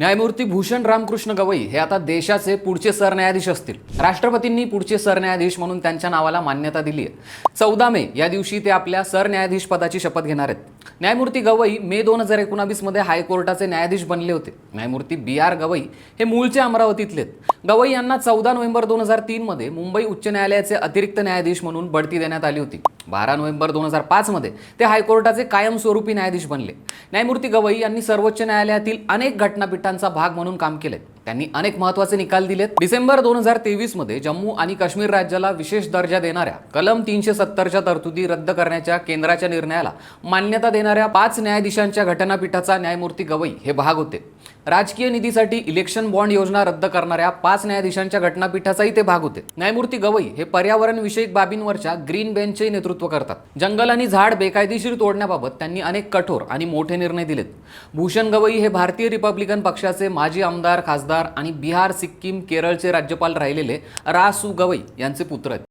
न्यायमूर्ती भूषण रामकृष्ण गवई हे आता देशाचे पुढचे सरन्यायाधीश असतील. राष्ट्रपतींनी पुढचे सरन्यायाधीश म्हणून त्यांच्या नावाला मान्यता दिली आहे. चौदा मे या दिवशी ते आपल्या सरन्यायाधीश पदाची शपथ घेणार आहेत. न्यायमूर्ती गवई मे दोन हजार एकोणावीसमध्ये हायकोर्टाचे न्यायाधीश बनले होते. न्यायमूर्ती बी आर गवई हे मूळचे अमरावतीतले गवई यांना चौदा नोव्हेंबर दोन हजार तीनमध्ये मुंबई उच्च न्यायालयाचे अतिरिक्त न्यायाधीश म्हणून बढती देण्यात आली होती. बारा नोव्हेंबर दोन हजार पाचमध्ये ते हायकोर्टाचे कायमस्वरूपी न्यायाधीश बनले. न्यायमूर्ती गवई यांनी सर्वोच्च न्यायालयातील अनेक गटांचा भाग म्हणून काम केले त्यांनी अनेक महत्त्वाचे निकाल दिलेत. डिसेंबर दोन हजार तेवीसमध्ये जम्मू आणि काश्मीर राज्याला विशेष दर्जा देणाऱ्या कलम तीनशे सत्तरच्या तरतुदी रद्द करण्याच्या केंद्राच्या निर्णयाला मान्यता देणाऱ्या पाच न्यायाधीशांच्या घटनापीठाचा न्यायमूर्ती गवई हे भाग होते. राजकीय निधीसाठी इलेक्शन बॉन्ड योजना रद्द करणाऱ्या पाच न्यायाधीशांच्या घटनापीठाचाही ते भाग होते. न्यायमूर्ती गवई हे पर्यावरण विषयक बाबींवरच्या ग्रीन बेंचचे नेतृत्व करतात. जंगल आणि झाड बेकायदेशीर तोडण्याबाबत त्यांनी अनेक कठोर आणि मोठे निर्णय दिलेत. भूषण गवई हे भारतीय रिपब्लिकन पक्षाचे माजी आमदार खासदार आणि बिहार सिक्कीम केरळचे राज्यपाल राहिलेले रा सु गवई यांचे पुत्र आहेत.